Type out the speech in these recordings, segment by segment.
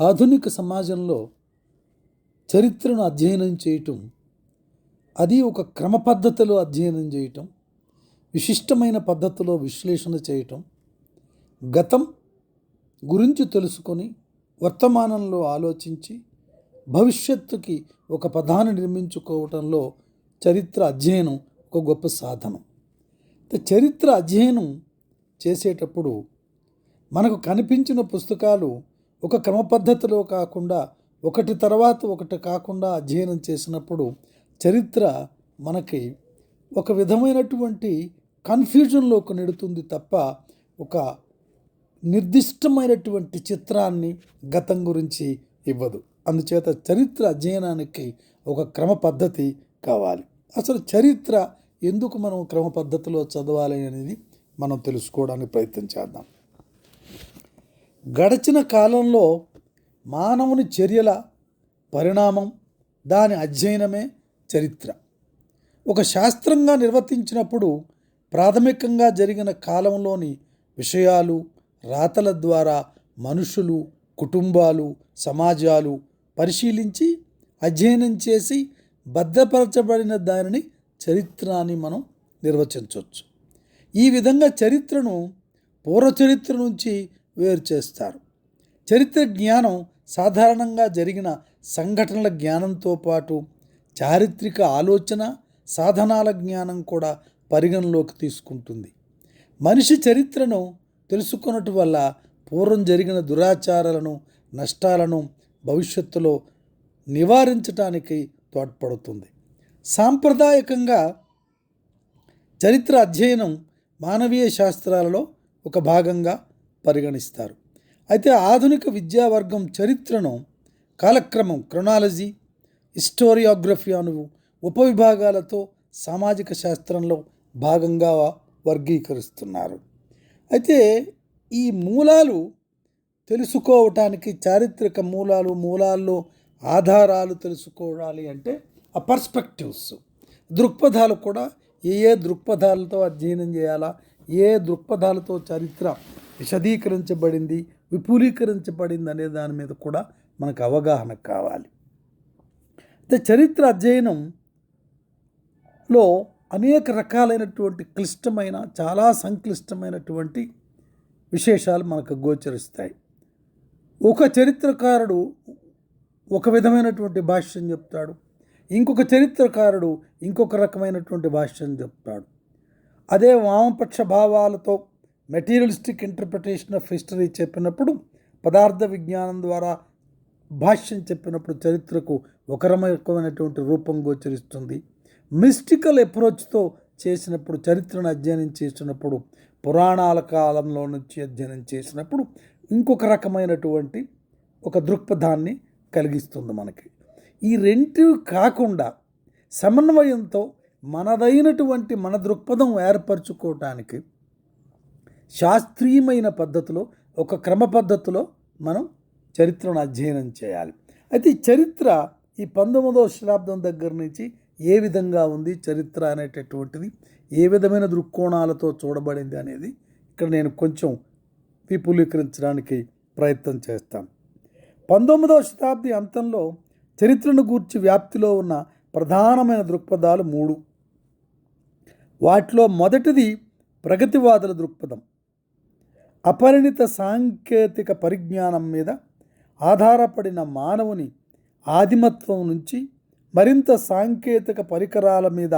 ఆధునిక సమాజంలో చరిత్రను అధ్యయనం చేయటం అది ఒక క్రమ పద్ధతిలో అధ్యయనం చేయటం విశిష్టమైన పద్ధతిలో విశ్లేషణ చేయటం గతం గురించి తెలుసుకొని వర్తమానంలో ఆలోచించి భవిష్యత్తుకి ఒక పదాన్ని నిర్మించుకోవటంలో చరిత్ర అధ్యయనం ఒక గొప్ప సాధనం. చరిత్ర అధ్యయనం చేసేటప్పుడు మనకు కనిపించిన పుస్తకాలు ఒక క్రమ పద్ధతిలో కాకుండా ఒకటి తర్వాత ఒకటి కాకుండా అధ్యయనం చేసినప్పుడు చరిత్ర మనకి ఒక విధమైనటువంటి కన్ఫ్యూజన్లోకి నెడుతుంది తప్ప ఒక నిర్దిష్టమైనటువంటి చిత్రాన్ని గతం గురించి ఇవ్వదు. అందుచేత చరిత్ర అధ్యయనానికి ఒక క్రమ పద్ధతి కావాలి. అసలు చరిత్ర ఎందుకు మనం క్రమ పద్ధతిలో చదవాలి అనేది మనం తెలుసుకోవడానికి ప్రయత్నం చేద్దాం. గడిచిన కాలంలో మానవుని చర్యల పరిణామం దాని అధ్యయనమే చరిత్ర. ఒక శాస్త్రంగా నిర్వర్తించినప్పుడు ప్రాథమికంగా జరిగిన కాలంలోని విషయాలు రాతల ద్వారా మనుషులు కుటుంబాలు సమాజాలు పరిశీలించి అధ్యయనం చేసి భద్రపరచబడిన దానిని చరిత్ర అని మనం నిర్వచించవచ్చు. ఈ విధంగా చరిత్రను పూర్వ చరిత్ర నుంచి వేరు చేస్తారు. చరిత్ర జ్ఞానం సాధారణంగా జరిగిన సంఘటనల జ్ఞానంతో పాటు చారిత్రక ఆలోచన సాధనాల జ్ఞానం కూడా పరిగణలోకి తీసుకుంటుంది. మనిషి చరిత్రను తెలుసుకున్నట్టు వల్ల పూర్వం జరిగిన దురాచారాలను నష్టాలను భవిష్యత్తులో నివారించటానికి తోడ్పడుతుంది. సాంప్రదాయకంగా చరిత్ర అధ్యయనం మానవీయ శాస్త్రాలలో ఒక భాగంగా పరిగణిస్తారు. అయితే ఆధునిక విద్యావర్గం చరిత్రను కాలక్రమం క్రొనాలజీ హిస్టోరియోగ్రఫీ అను ఉపవిభాగాలతో సామాజిక శాస్త్రంలో భాగంగా వర్గీకరిస్తున్నారు. అయితే ఈ మూలాలు తెలుసుకోవటానికి చారిత్రక మూలాలు మూలాల్లో ఆధారాలు తెలుసుకోవాలి అంటే ఆ పర్స్పెక్టివ్స్. దృక్పథాలు కూడా ఏ ఏ దృక్పథాలతో అధ్యయనం చేయాలా ఏ దృక్పథాలతో చరిత్ర విశదీకరించబడింది విపులీకరించబడింది అనే దాని మీద కూడా మనకు అవగాహన కావాలి. అయితే చరిత్ర అధ్యయనంలో అనేక రకాలైనటువంటి క్లిష్టమైన చాలా సంక్లిష్టమైనటువంటి విశేషాలు మనకు గోచరిస్తాయి. ఒక చరిత్రకారుడు ఒక విధమైనటువంటి భాష్యం చెప్తాడు. ఇంకొక చరిత్రకారుడు ఇంకొక రకమైనటువంటి భాష్యం చెప్తాడు. అదే వామపక్ష భావాలతో మెటీరియలిస్టిక్ ఇంటర్ప్రిటేషన్ ఆఫ్ హిస్టరీ చెప్పినప్పుడు పదార్థ విజ్ఞానం ద్వారా భాష్యం చెప్పినప్పుడు చరిత్రకు ఒక రకమైనటువంటి రూపం గోచరిస్తుంది. మిస్టికల్ అప్రోచ్తో చేసినప్పుడు చరిత్రను అధ్యయనం చేసినప్పుడు పురాణాల కాలంలో నుంచి అధ్యయనం చేసినప్పుడు ఇంకొక రకమైనటువంటి ఒక దృక్పథాన్ని కలిగిస్తుంది మనకి. ఈ రెండు కాకుండా సమన్వయంతో మనదైనటువంటి మన దృక్పథం ఏర్పరచుకోవటానికి శాస్త్రీయమైన పద్ధతిలో ఒక క్రమ పద్ధతిలో మనం చరిత్రను అధ్యయనం చేయాలి. అయితే ఈ చరిత్ర ఈ పంతొమ్మిదవ శతాబ్దం దగ్గర నుంచి ఏ విధంగా ఉంది చరిత్ర అనేటటువంటిది ఏ విధమైన దృక్కోణాలతో చూడబడింది అనేది ఇక్కడ నేను కొంచెం విపులీకరించడానికి ప్రయత్నం చేస్తాను. పంతొమ్మిదవ శతాబ్ది అంతంలో చరిత్రను గూర్చి వ్యాప్తిలో ఉన్న ప్రధానమైన దృక్పథాలు మూడు. వాటిలో మొదటిది ప్రగతివాదుల దృక్పథం. అపరిణిత సాంకేతిక పరిజ్ఞానం మీద ఆధారపడిన మానవుని ఆదిమత్వం నుంచి మరింత సాంకేతిక పరికరాల మీద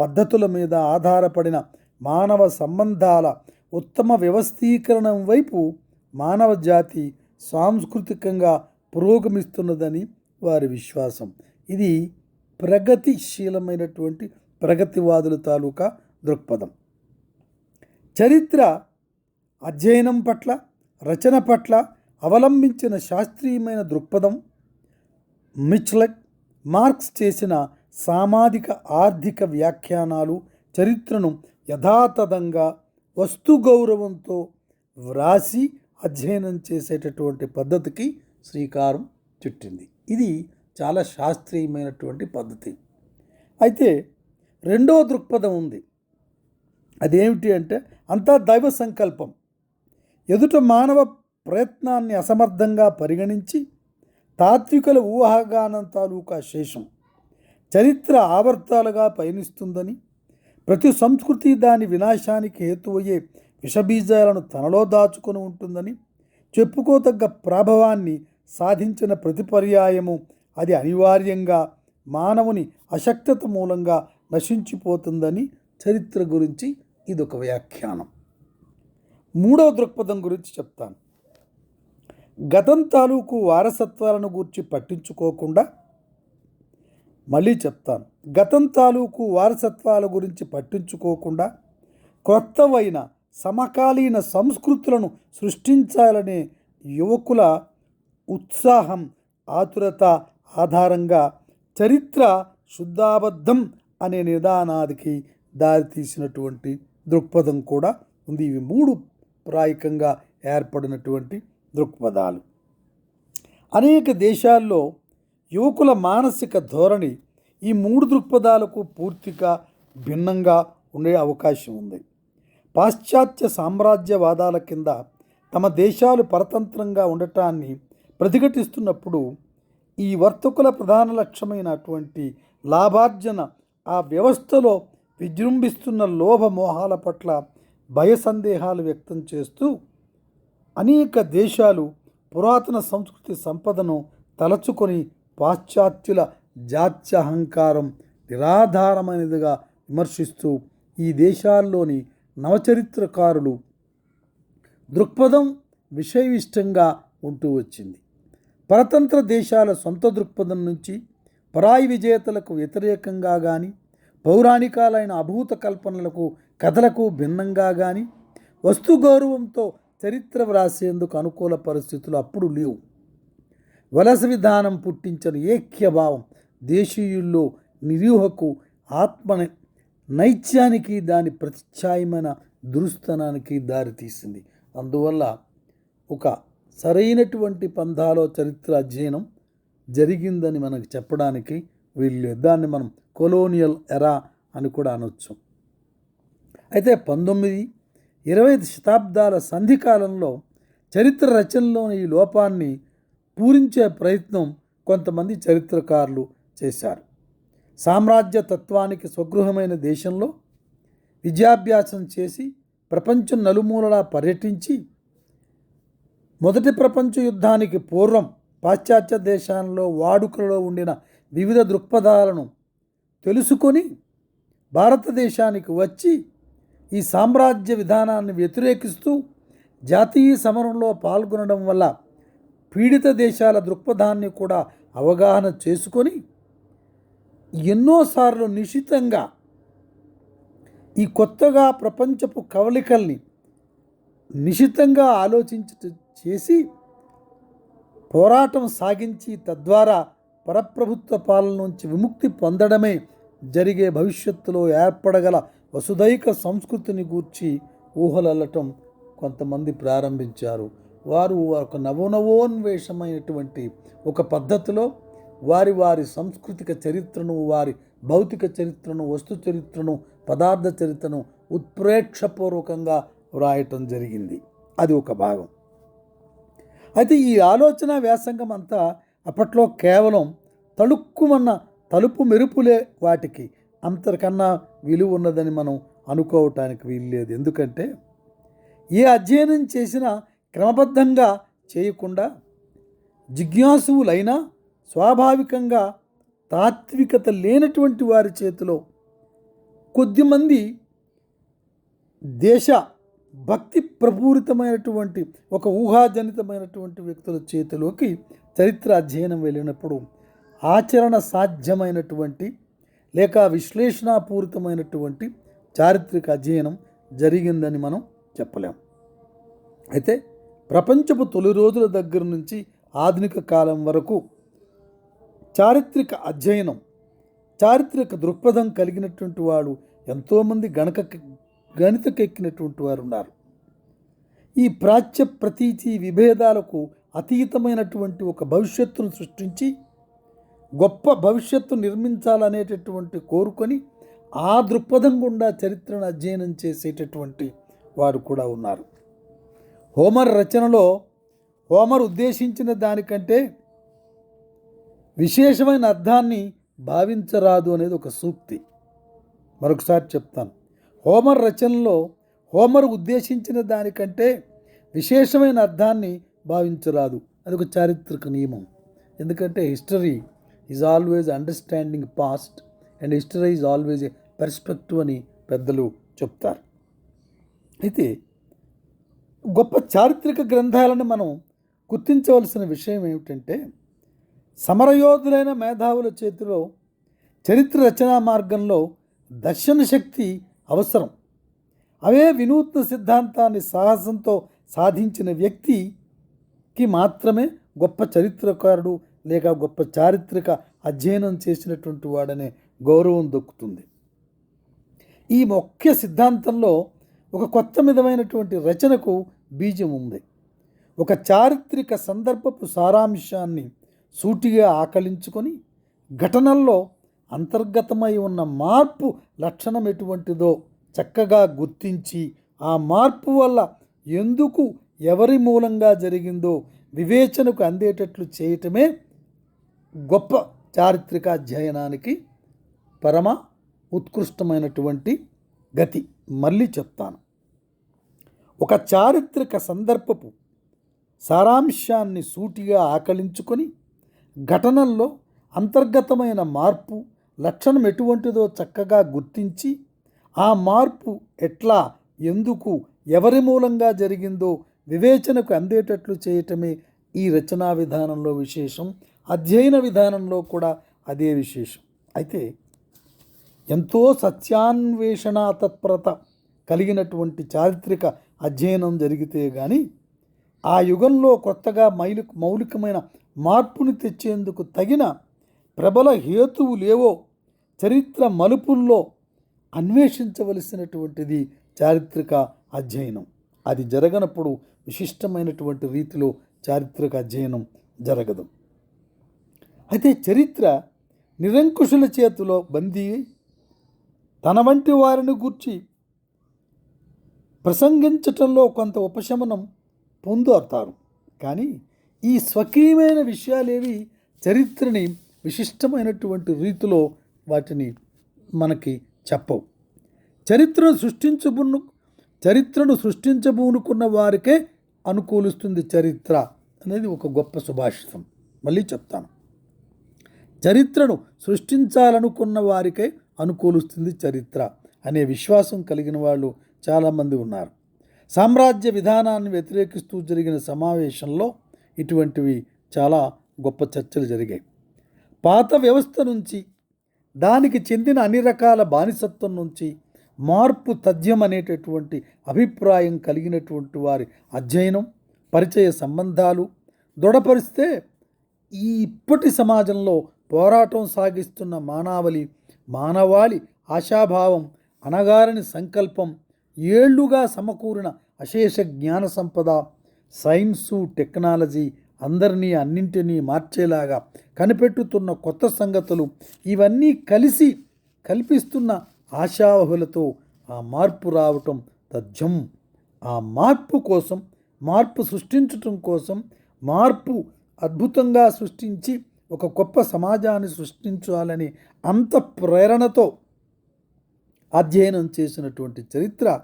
పద్ధతుల మీద ఆధారపడిన మానవ సంబంధాల ఉత్తమ వ్యవస్థీకరణం వైపు మానవ జాతి సాంస్కృతికంగా పురోగమిస్తున్నదని వారి విశ్వాసం. ఇది ప్రగతిశీలమైనటువంటి ప్రగతివాదుల తాలూకా దృక్పథం. చరిత్ర అధ్యయనం పట్ల రచన పట్ల అవలంబించిన శాస్త్రీయమైన దృక్పథం మిచ్లెట్ మార్క్స్ చేసిన సామాజిక ఆర్థిక వ్యాఖ్యానాలు చరిత్రను యథాతథంగా వస్తు గౌరవంతో వ్రాసి అధ్యయనం చేసేటటువంటి పద్ధతికి శ్రీకారం చుట్టింది. ఇది చాలా శాస్త్రీయమైనటువంటి పద్ధతి. అయితే రెండో దృక్పథం ఉంది. అదేమిటి అంటే అంతా దైవ సంకల్పం. ఎదుట మానవ ప్రయత్నాన్ని అసమర్థంగా పరిగణించి తాత్వికుల ఊహాగానం తాలూకా శేషం చరిత్ర ఆవర్తాలుగా పయనిస్తుందని ప్రతి సంస్కృతి దాని వినాశానికి హేతువయ్యే విషబీజాలను తనలో దాచుకొని ఉంటుందని చెప్పుకోతగ్గ ప్రభావాన్ని సాధించిన ప్రతి పర్యాయము అది అనివార్యంగా మానవుని అశక్తత మూలంగా నశించిపోతుందని చరిత్ర గురించి ఇదొక వ్యాఖ్యానం. మూడవ దృక్పథం గురించి చెప్తాను. గతం తాలూకు వారసత్వాలను గూర్చి పట్టించుకోకుండా మళ్ళీ చెప్తాను. గతం తాలూకు వారసత్వాల గురించి పట్టించుకోకుండా క్రొత్తవైన సమకాలీన సంస్కృతులను సృష్టించాలనే యువకుల ఉత్సాహం ఆతురత ఆధారంగా చరిత్ర శుద్ధాబద్ధం అనే నిదానాదికి దారితీసినటువంటి దృక్పథం కూడా ఉంది. ఇవి మూడు ప్రాయికంగా ఏర్పడినటువంటి దృక్పథాలు. అనేక దేశాల్లో యువకుల మానసిక ధోరణి ఈ మూడు దృక్పథాలకు పూర్తిగా భిన్నంగా ఉండే అవకాశం ఉంది. పాశ్చాత్య సామ్రాజ్యవాదాల కింద తమ దేశాలు పరతంత్రంగా ఉండటాన్ని ప్రతిఘటిస్తున్నప్పుడు ఈ వర్తకుల ప్రధాన లక్ష్యమైనటువంటి లాభార్జన ఆ వ్యవస్థలో విజృంభిస్తున్న లోభ మోహాల పట్ల భయ సందేహాలు వ్యక్తం చేస్తూ అనేక దేశాలు పురాతన సంస్కృతి సంపదను తలచుకొని పాశ్చాత్యుల జాత్యహంకారం నిరాధారమైనదిగా విమర్శిస్తూ ఈ దేశాల్లోని నవచరిత్రకారులు దృక్పథం విషయవిష్టంగా ఉంటూ వచ్చింది. పరతంత్ర దేశాల సొంత దృక్పథం నుంచి పరాయి విజేతలకు వ్యతిరేకంగా కానీ పౌరాణికాలైన అభూత కల్పనలకు కథలకు భిన్నంగా కానీ వస్తు గౌరవంతో చరిత్ర వ్రాసేందుకు అనుకూల పరిస్థితులు అప్పుడు లేవు. వలస విధానం పుట్టించిన ఏక్యభావం దేశీయుల్లో నిరూహకు ఆత్మ నైత్యానికి దాని ప్రతిఛాయమైన దురుస్తనానికి దారితీసింది. అందువల్ల ఒక సరైనటువంటి పంధాలో చరిత్ర అధ్యయనం జరిగిందని మనకు చెప్పడానికి వీల్లేదు. దాన్ని మనం కొలోనియల్ ఎరా అని కూడా అనొచ్చు. అయితే పంతొమ్మిది ఇరవై శతాబ్దాల సంధికాలంలో చరిత్ర రచనలోని ఈ లోపాన్ని పూరించే ప్రయత్నం కొంతమంది చరిత్రకారులు చేశారు. సామ్రాజ్య తత్వానికి స్వగృహమైన దేశంలో విద్యాభ్యాసం చేసి ప్రపంచం నలుమూలలా పర్యటించి మొదటి ప్రపంచ యుద్ధానికి పూర్వం పాశ్చాత్య దేశాల్లో వాడుకలో ఉండిన వివిధ దృక్పథాలను తెలుసుకొని భారతదేశానికి వచ్చి ఈ సామ్రాజ్య విధానాన్ని వ్యతిరేకిస్తూ జాతీయ సమరంలో పాల్గొనడం వల్ల పీడిత దేశాల దృక్పథాన్ని కూడా అవగాహన చేసుకొని ఎన్నోసార్లు నిశితంగా ఈ కొత్తగా ప్రపంచపు కవలికల్ని నిశితంగా ఆలోచించి చేసి పోరాటం సాగించి తద్వారా పరప్రభుత్వ పాలన నుంచి విముక్తి పొందడమే జరిగే భవిష్యత్తులో ఏర్పడగల వసుదైక సంస్కృతిని గూర్చి ఊహలల్లటం కొంతమంది ప్రారంభించారు. వారు ఒక నవోనవోన్వేషమైనటువంటి ఒక పద్ధతిలో వారి వారి సాంస్కృతిక చరిత్రను వారి భౌతిక చరిత్రను వస్తు చరిత్రను పదార్థ చరిత్రను ఉత్ప్రేక్షపూర్వకంగా వ్రాయటం జరిగింది. అది ఒక భాగం. అయితే ఈ ఆలోచన వ్యాసంగం అంతా అప్పట్లో కేవలం తళుక్కుమన్న తలుపు మెరుపులే వాటికి అంతకన్నా విలువ ఉన్నదని మనం అనుకోవటానికి వీల్లేదు. ఎందుకంటే ఏ అధ్యయనం చేసినా క్రమబద్ధంగా చేయకుండా జిజ్ఞాసువులైనా స్వాభావికంగా తాత్వికత లేనటువంటి వారి చేతిలో కొద్దిమంది దేశ భక్తి ప్రపూరితమైనటువంటి ఒక ఊహాజనితమైనటువంటి వ్యక్తుల చేతిలోకి చరిత్ర అధ్యయనం వెళ్ళినప్పుడు ఆచరణ సాధ్యమైనటువంటి లేక విశ్లేషణాపూరితమైనటువంటి చారిత్రక అధ్యయనం జరిగిందని మనం చెప్పలేం. అయితే ప్రపంచపు తొలి రోజుల దగ్గర నుంచి ఆధునిక కాలం వరకు చారిత్రక అధ్యయనం చారిత్రక దృక్పథం కలిగినటువంటి వాడు ఎంతోమంది గణక గణితకెక్కినటువంటి వారు ఉన్నారు ఈ ప్రాచ్య ప్రతీతి విభేదాలకు అతీతమైనటువంటి ఒక భవిష్యత్తును సృష్టించి గొప్ప భవిష్యత్తు నిర్మించాలనేటటువంటి కోరుకొని ఆ దృక్పథం గుండా చరిత్రను అధ్యయనం చేసేటటువంటి వారు కూడా ఉన్నారు. హోమర్ రచనలో హోమర్ ఉద్దేశించిన దానికంటే విశేషమైన అర్థాన్ని భావించరాదు అనేది ఒక సూక్తి. మరొకసారి చెప్తాను. హోమర్ రచనలో హోమర్ ఉద్దేశించిన దానికంటే విశేషమైన అర్థాన్ని భావించరాదు. అది ఒక చారిత్రక నియమం. ఎందుకంటే history is always understanding past and history is always a perspective అని పెద్దలు చెప్తారు. అయితే గొప్ప చారిత్రక గ్రంథాలను మనం గుర్తించవలసిన విషయం ఏమిటంటే సమరయోధులైన మేధావుల చేతిలో చరిత్ర రచనా మార్గంలో దర్శన శక్తి అవసరం. అవే వినూత్న సిద్ధాంతాన్ని సాహసంతో సాధించిన వ్యక్తికి మాత్రమే గొప్ప చరిత్రకారుడు లేక గొప్ప చారిత్రక అధ్యయనం చేసినటువంటి వాడనే గౌరవం దొక్కుతుంది. ఈ ముఖ్య సిద్ధాంతంలో ఒక కొత్త విధమైనటువంటి రచనకు బీజం ఉంది. ఒక చారిత్రక సందర్భపు సారాంశాన్ని సూటిగా ఆకలించుకొని ఘటనల్లో అంతర్గతమై ఉన్న మార్పు లక్షణం ఎటువంటిదో చక్కగా గుర్తించి ఆ మార్పు వల్ల ఎందుకు ఎవరి మూలంగా జరిగిందో వివేచనకు అందేటట్లు చేయటమే గొప్ప చారిత్రక అధ్యయనానికి పరమ ఉత్కృష్టమైనటువంటి గతి మళ్ళీ చెప్తాను. ఒక చారిత్రక సందర్భపు సారాంశాన్ని సూటిగా ఆకలించుకొని ఘటనల్లో అంతర్గతమైన మార్పు లక్షణం ఎటువంటిదో చక్కగా గుర్తించి ఆ మార్పు ఎట్లా ఎందుకు ఎవరి మూలంగా జరిగిందో వివేచనకు అందేటట్లు చేయటమే ఈ రచనా విధానంలో విశేషం. అధ్యయన విధానంలో కూడా అదే విశేషం. అయితే ఎంతో సత్యాన్వేషణ తత్పరత కలిగినటువంటి చారిత్రక అధ్యయనం జరిగితే కానీ ఆ యుగంలో కొత్తగా మైలు మౌలికమైన మార్పుని తెచ్చేందుకు తగిన ప్రబల హేతువు లేవో చరిత్ర మలుపుల్లో అన్వేషించవలసినటువంటిది చారిత్రక అధ్యయనం. అది జరగనప్పుడు విశిష్టమైనటువంటి రీతిలో చారిత్రక అధ్యయనం జరగదు. అయితే చరిత్ర నిరంకుశుల చేతిలో బందీ తన వంటి వారిని గూర్చి ప్రసంగించటంలో కొంత ఉపశమనం పొందుతారు కానీ ఈ స్వకీయమైన విషయాలేవి చరిత్రని విశిష్టమైనటువంటి రీతిలో వాటిని మనకి చెప్పవు. చరిత్రను సృష్టించబును చరిత్రను సృష్టించబూనుకున్న వారికే అనుకూలిస్తుంది చరిత్ర అనేది ఒక గొప్ప సుభాషితం. మళ్ళీ చెప్తాను. చరిత్రను సృష్టించాలనుకున్న వారికే అనుకూలిస్తుంది చరిత్ర అనే విశ్వాసం కలిగిన వాళ్ళు చాలామంది ఉన్నారు. సామ్రాజ్య విధానాన్ని వ్యతిరేకిస్తూ జరిగిన సమావేశంలో ఇటువంటివి చాలా గొప్ప చర్చలు జరిగాయి. పాత వ్యవస్థ నుంచి దానికి చెందిన అన్ని రకాల బానిసత్వం నుంచి మార్పు తథ్యం అనేటటువంటి అభిప్రాయం కలిగినటువంటి వారి అధ్యయనం పరిచయ సంబంధాలు దృఢపరిస్తే ఈ ఇప్పటి సమాజంలో పోరాటం సాగిస్తున్న మానవలి మానవాళి ఆశాభావం అనగారని సంకల్పం ఏళ్ళుగా సమకూరిన అశేష జ్ఞాన సంపద సైన్సు టెక్నాలజీ అందరినీ అన్నింటినీ మార్చేలాగా కనిపెట్టుతున్న కొత్త సంగతులు ఇవన్నీ కలిసి కల్పిస్తున్న ఆశావహులతో ఆ మార్పు రావటం తథ్యం. ఆ మార్పు కోసం మార్పు సృష్టించటం కోసం మార్పు అద్భుతంగా సృష్టించి ఒక గొప్ప సమాజాన్ని సృష్టించాలని అంత ప్రేరణతో అధ్యయనం చేసినటువంటి చరిత్ర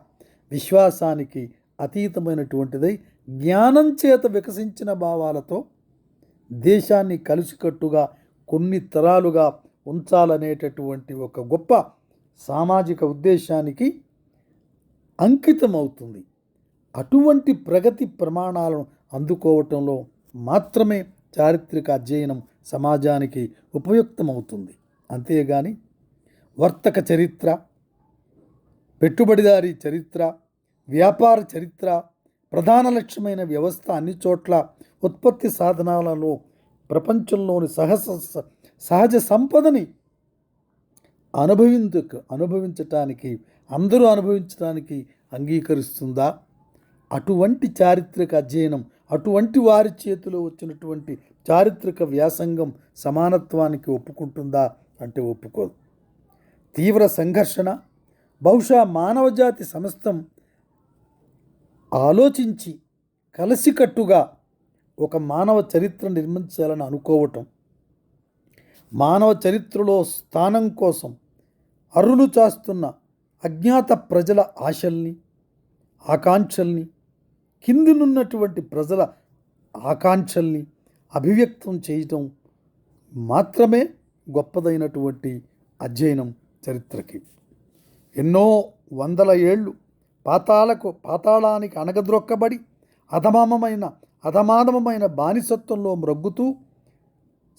విశ్వాసానికి అతీతమైనటువంటిదై జ్ఞానం చేత వికసించిన భావాలతో దేశాన్ని కలిసికట్టుగా కొన్ని తరాలుగా ఉంచాలనేటటువంటి ఒక గొప్ప సామాజిక ఉద్దేశానికి అంకితమవుతుంది. అటువంటి ప్రగతి ప్రమాణాలను అందుకోవటంలో మాత్రమే చారిత్రక అధ్యయనం సమాజానికి ఉపయుక్తమవుతుంది. అంతేగాని వర్తక చరిత్ర పెట్టుబడిదారి చరిత్ర వ్యాపార చరిత్ర ప్రధాన లక్ష్యమైన వ్యవస్థ అన్ని చోట్ల ఉత్పత్తి సాధనాలలో ప్రపంచంలోని సహస సహజ సంపదని అనుభవించ అనుభవించటానికి అందరూ అనుభవించడానికి అంగీకరిస్తుందా? అటువంటి చారిత్రక అధ్యయనం అటువంటి వారి చేతిలో వచ్చినటువంటి చారిత్రక వ్యాసంగం సమానత్వానికి ఒప్పుకుంటుందా అంటే ఒప్పుకోదు. తీవ్ర సంఘర్షణ బహుశా మానవజాతి సమస్తం ఆలోచించి కలిసికట్టుగా ఒక మానవ చరిత్ర నిర్మించాలని అనుకోవటం మానవ చరిత్రలో స్థానం కోసం అరులు చాస్తున్న అజ్ఞాత ప్రజల ఆశల్ని ఆకాంక్షల్ని కిందినున్నటువంటి ప్రజల ఆకాంక్షల్ని అభివ్యక్తం చేయటం మాత్రమే గొప్పదైనటువంటి అధ్యయనం చరిత్రకి. ఎన్నో వందల ఏళ్ళు పాతాలకు పాతాళానికి అణగద్రొక్కబడి అధమామమైన అధమాధమమైన బానిసత్వంలో మ్రగ్గుతూ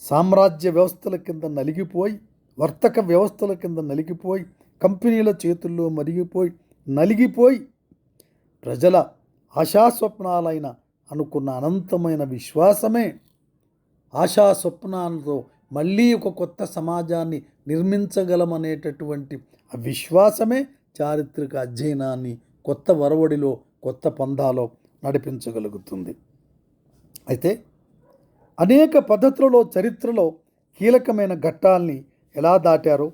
సామ్రాజ్య వ్యవస్థల కింద నలిగిపోయి వర్తక వ్యవస్థల కింద నలిగిపోయి కంపెనీల చేతుల్లో మరిగిపోయి నలిగిపోయి ప్రజల ఆశాస్వప్నాలైన అనుకున్న అనంతమైన విశ్వాసమే ఆశా స్వప్నాలతో మళ్ళీ ఒక కొత్త సమాజాన్ని నిర్మించగలమనేటటువంటి ఆ విశ్వాసమే చారిత్రక అధ్యయనాన్ని కొత్త వరవడిలో కొత్త పందాలో నడిపించగలుగుతుంది. అయితే అనేక పద్ధతులలో చరిత్రలో కీలకమైన ఘట్టాల్ని ఎలా దాటారో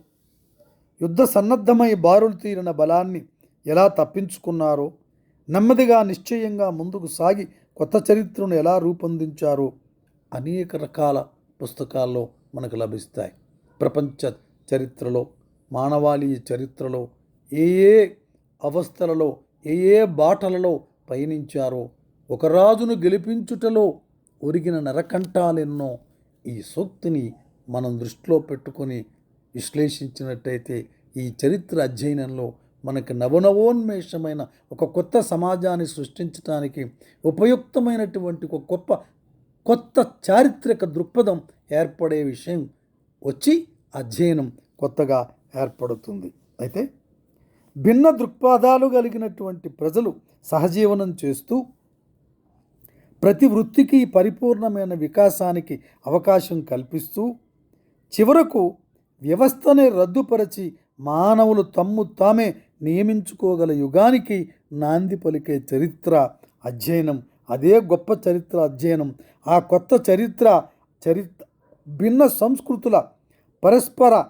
యుద్ధ సన్నద్ధమై బారులు తీరిన బలాన్ని ఎలా తప్పించుకున్నారో నెమ్మదిగా నిశ్చయంగా ముందుకు సాగి కొత్త చరిత్రను ఎలా రూపొందించారో అనేక రకాల పుస్తకాల్లో మనకు లభిస్తాయి. ప్రపంచ చరిత్రలో మానవాళీయ చరిత్రలో ఏ ఏ అవస్థలలో ఏ ఏ బాటలలో పయనించారో ఒక రాజును గెలిపించుటలో ఒరిగిన నరకంఠాలెన్నో ఈ సూక్తిని మనం దృష్టిలో పెట్టుకొని విశ్లేషించినట్టయితే ఈ చరిత్ర అధ్యయనంలో మనకి నవనవోన్మేషమైన ఒక కొత్త సమాజాన్ని సృష్టించడానికి ఉపయుక్తమైనటువంటి ఒక గొప్ప కొత్త చారిత్రక దృక్పథం ఏర్పడే విషయం వచ్చి అధ్యయనం కొత్తగా ఏర్పడుతుంది. అయితే భిన్న దృక్పథాలు కలిగినటువంటి ప్రజలు సహజీవనం చేస్తూ ప్రతి వృత్తికి పరిపూర్ణమైన వికాసానికి అవకాశం కల్పిస్తూ చివరకు వ్యవస్థనే రద్దుపరచి మానవులు తమ్ము తామే నియమించుకోగల యుగానికి నాంది పలికే చరిత్ర అధ్యయనం అదే గొప్ప చరిత్ర అధ్యయనం. ఆ కొత్త చరిత్ర చరిత్ర భిన్న సంస్కృతుల పరస్పర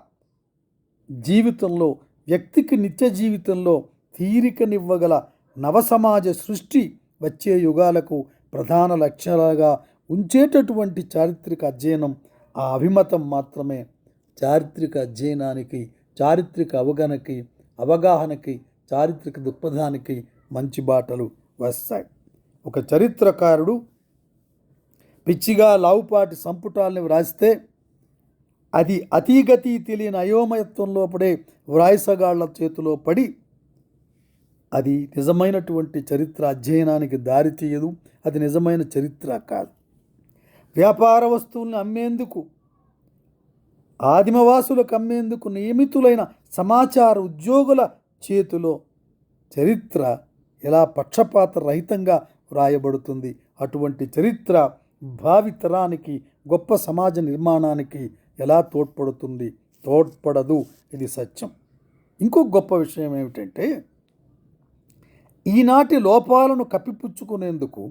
జీవితంలో వ్యక్తికి నిత్య జీవితంలో తీరికనివ్వగల నవసమాజ సృష్టి వచ్చే యుగాలకు ప్రధాన లక్ష్యాలుగా ఉంచేటటువంటి చారిత్రక అధ్యయనం. ఆ అభిమతం మాత్రమే. చారిత్రక అధ్యయనానికి చారిత్రక అవగాహనకి అవగాహనకి చారిత్రక దృక్పథానికి మంచి బాటలు వస్తాయి. ఒక చరిత్రకారుడు పిచ్చిగా లావుపాటి సంపుటాల్ని వ్రాస్తే అది అతీగతి తెలియని అయోమయత్వంలో పడే వ్రాయసగాళ్ళ చేతిలో పడి అది నిజమైనటువంటి చరిత్ర అధ్యయనానికి దారి తీయదు. అది నిజమైన చరిత్ర కాదు. వ్యాపార వస్తువుల్ని అమ్మేందుకు ఆదిమవాసులకు అమ్మేందుకు నియమితులైన సమాచార ఉద్యోగుల చేతిలో చరిత్ర ఎలా పక్షపాత రహితంగా వ్రాయబడుతుంది. అటువంటి చరిత్ర భావితరానికి గొప్ప సమాజ నిర్మాణానికి ఎలా తోడ్పడుతుంది? తోడ్పడదు. ఇది సత్యం. ఇంకో గొప్ప విషయం ఏమిటంటే ఈనాటి లోపాలను కప్పిపుచ్చుకునేందుకు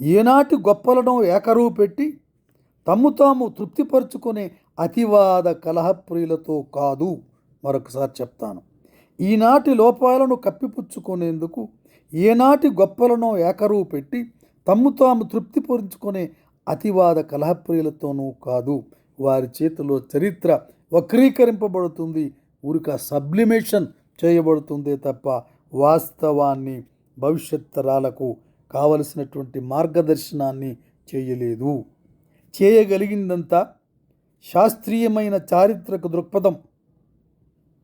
ఈనాటి గొప్పలను ఏకరువు పెట్టి తమ్ము తాము తృప్తిపరుచుకునే అతివాద కలహప్రియులతో కాదు. మరొకసారి చెప్తాను. ఈనాటి లోపాలను కప్పిపుచ్చుకునేందుకు ఏనాటి గొప్పలను ఏకరువు పెట్టి తమ్ము తాము తృప్తిపరుచుకునే అతివాద కలహప్రియులతోనూ కాదు. వారి చేతిలో చరిత్ర వక్రీకరింపబడుతుంది. ఊరిక సబ్లిమేషన్ చేయబడుతుందే తప్ప వాస్తవాన్ని భవిష్యత్ తరాలకు కావలసినటువంటి మార్గదర్శనాన్ని చేయలేదు. చేయగలిగిందంతా శాస్త్రీయమైన చారిత్రక దృక్పథం.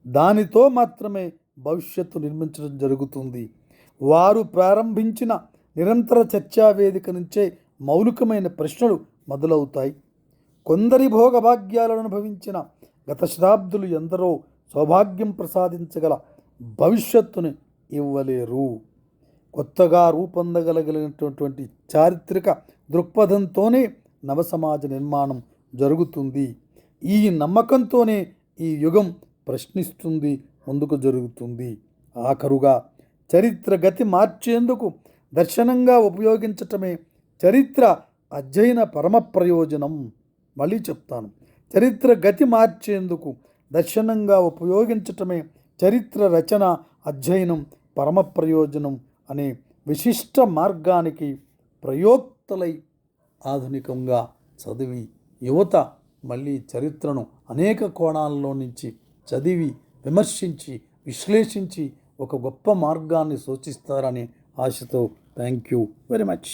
దానితో మాత్రమే భవిష్యత్తు నిర్మించడం జరుగుతుంది. వారు ప్రారంభించిన నిరంతర చర్చా వేదిక నుంచే మౌలికమైన ప్రశ్నలు మొదలవుతాయి. కొందరి భోగభాగ్యాలను అనుభవించిన గత శతాబ్దులు ఎందరో సౌభాగ్యం ప్రసాదించగల భవిష్యత్తుని ఇవ్వలేరు. కొత్తగా రూపొందగలగలిగినటువంటి చారిత్రక దృక్పథంతోనే నవ సమాజ నిర్మాణం జరుగుతుంది. ఈ నమ్మకంతోనే ఈ యుగం ప్రశ్నిస్తుంది ముందుకు జరుగుతుంది. ఆఖరుగా చరిత్ర గతి మార్చేందుకు దర్శనంగా ఉపయోగించటమే చరిత్ర అధ్యయన పరమ ప్రయోజనం మళ్ళీ చెప్తాను. చరిత్ర గతి మార్చేందుకు దర్శనంగా ఉపయోగించటమే చరిత్ర రచన అధ్యయనం పరమ ప్రయోజనం అనే విశిష్ట మార్గానికి ప్రయోక్తలై ఆధునికంగా చదివి యువత మళ్ళీ చరిత్రను అనేక కోణాల్లో నుంచి చదివి విమర్శించి విశ్లేషించి ఒక గొప్ప మార్గాన్ని సూచిస్తారని ఆశతో థ్యాంక్ యూ వెరీ మచ్.